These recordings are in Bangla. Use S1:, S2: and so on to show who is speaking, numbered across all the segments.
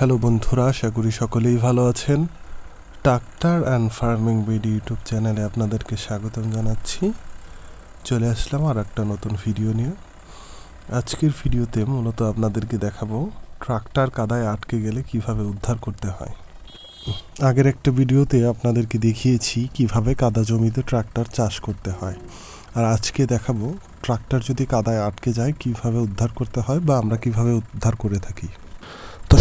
S1: হ্যালো বন্ধুরা, আশা করি সকলেই ভালো আছেন। Tractor and farming BD YouTube চ্যানেলে আপনাদেরকে স্বাগতম জানাচ্ছি। চলে আসলাম আর একটা নতুন ভিডিও নিয়ে। আজকের ভিডিওতে মূলত আপনাদেরকে দেখাবো ট্রাক্টর কাদায় আটকে গেলে কীভাবে উদ্ধার করতে হয়। আগের একটা ভিডিওতে আপনাদেরকে দেখিয়েছি কীভাবে কাদা জমিতে ট্রাক্টর চাষ করতে হয়। আর আজকে দেখাবো ট্রাক্টর যদি কাদায় আটকে যায় কীভাবে উদ্ধার করতে হয় বা আমরা কীভাবে উদ্ধার করে থাকি।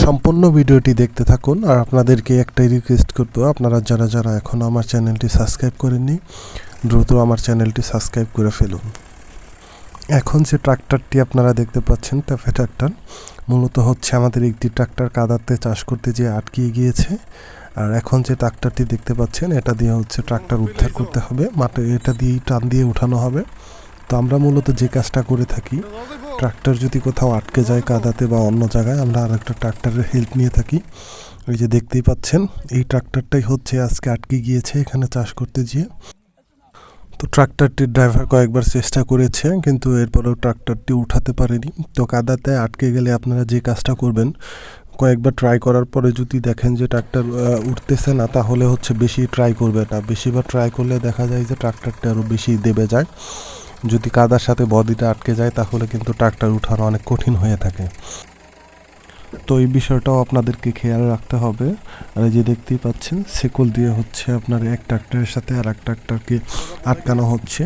S1: সম্পূর্ণ ভিডিওটি দেখতে থাকুন আর আপনাদেরকে একটাই রিকোয়েস্ট করব, আপনারা যারা যারা এখনও আমার চ্যানেলটি সাবস্ক্রাইব করেননি, দ্রুত আমার চ্যানেলটি সাবস্ক্রাইব করে ফেলুন। এখন যে ট্রাক্টরটি আপনারা দেখতে পাচ্ছেন ট্যাফে ট্রাক্টর মূলত হচ্ছে আমাদের একটি ট্রাক্টর কাদাতে চাষ করতে যে আটকিয়ে গিয়েছে। আর এখন যে ট্রাক্টরটি দেখতে পাচ্ছেন, এটা দিয়ে হচ্ছে ট্রাক্টর উদ্ধার করতে হবে, মাঠে এটা দিয়েই টান দিয়ে উঠানো হবে। তো আমরা মূলত যে কাজটা করে থাকি ট্রাক্টর যদি কোথাও আটকে যায় কাদাতে বা অন্য জায়গায়, আমরা আর একটা ট্রাক্টরের হেল্প নিয়ে থাকি। ওই যে দেখতেই পাচ্ছেন, এই ট্রাক্টরটাই হচ্ছে আজকে আটকে গিয়েছে এখানে চাষ করতে গিয়ে। তো ট্রাক্টরটির ড্রাইভার কয়েকবার চেষ্টা করেছে, কিন্তু এরপরেও ট্রাক্টরটি উঠাতে পারেনি। তো কাদাতে আটকে গেলে আপনারা যে কাজটা করবেন, কয়েকবার ট্রাই করার পরে যদি দেখেন যে ট্রাক্টর উঠতেছে না, তাহলে হচ্ছে বেশি ট্রাই করবে না। বেশিবার ট্রাই করলে দেখা যায় যে ট্রাক্টরটা আরও বেশি দেবে যায়। যদি কাদার সাথে বডিটা আটকে যায় তাহলে কিন্তু ট্রাক্টর উঠানো অনেক কঠিন হয়ে থাকে। তো এই বিষয়টাও আপনাদেরকে খেয়াল রাখতে হবে। আর যে দেখতেই পাচ্ছেন সেকল দিয়ে হচ্ছে আপনার এক ট্রাক্টরের সাথে আর এক ট্রাক্টরকে আটকানো হচ্ছে।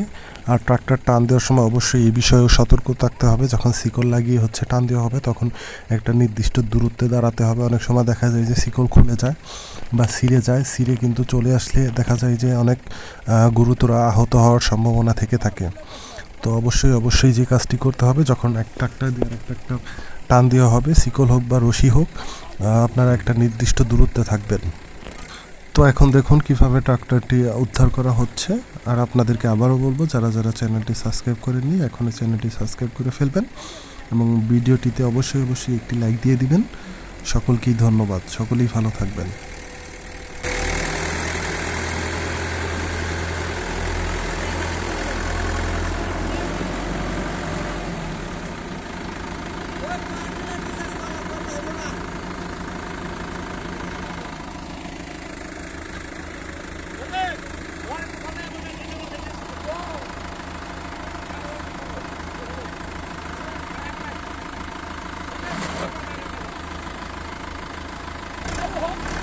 S1: আর ট্রাক্টর টান দেওয়ার সময় অবশ্যই এই বিষয়েও সতর্ক থাকতে হবে। যখন শিকল লাগিয়ে হচ্ছে টান দেওয়া হবে, তখন একটা নির্দিষ্ট দূরত্বে দাঁড়াতে হবে। অনেক সময় দেখা যায় যে শিকল খুলে যায় বা সিরে যায়। সিরে কিন্তু চলে আসলে দেখা যায় যে অনেক গুরুতর আহত হওয়ার সম্ভাবনা থেকে থাকে। তো অবশ্যই অবশ্যই যে কাজটি করতে হবে, যখন এক ট্রাক্টর দিয়ে আর একটা টান দেওয়া হবে, শিকল হোক বা রশি হোক আপনারা একটা নির্দিষ্ট দূরত্বে থাকবেন। তো এখন দেখুন কীভাবে ট্রাক্টরটি উদ্ধার করা হচ্ছে। আর আপনাদেরকে আবারও বলব, যারা যারা চ্যানেলটি সাবস্ক্রাইব করেননি, এখনই চ্যানেলটি সাবস্ক্রাইব করে ফেলবেন এবং ভিডিওটিতে অবশ্যই অবশ্যই একটি লাইক দিয়ে দিবেন। সকলকেই ধন্যবাদ। সকলেই ভালো থাকবেন। Oh,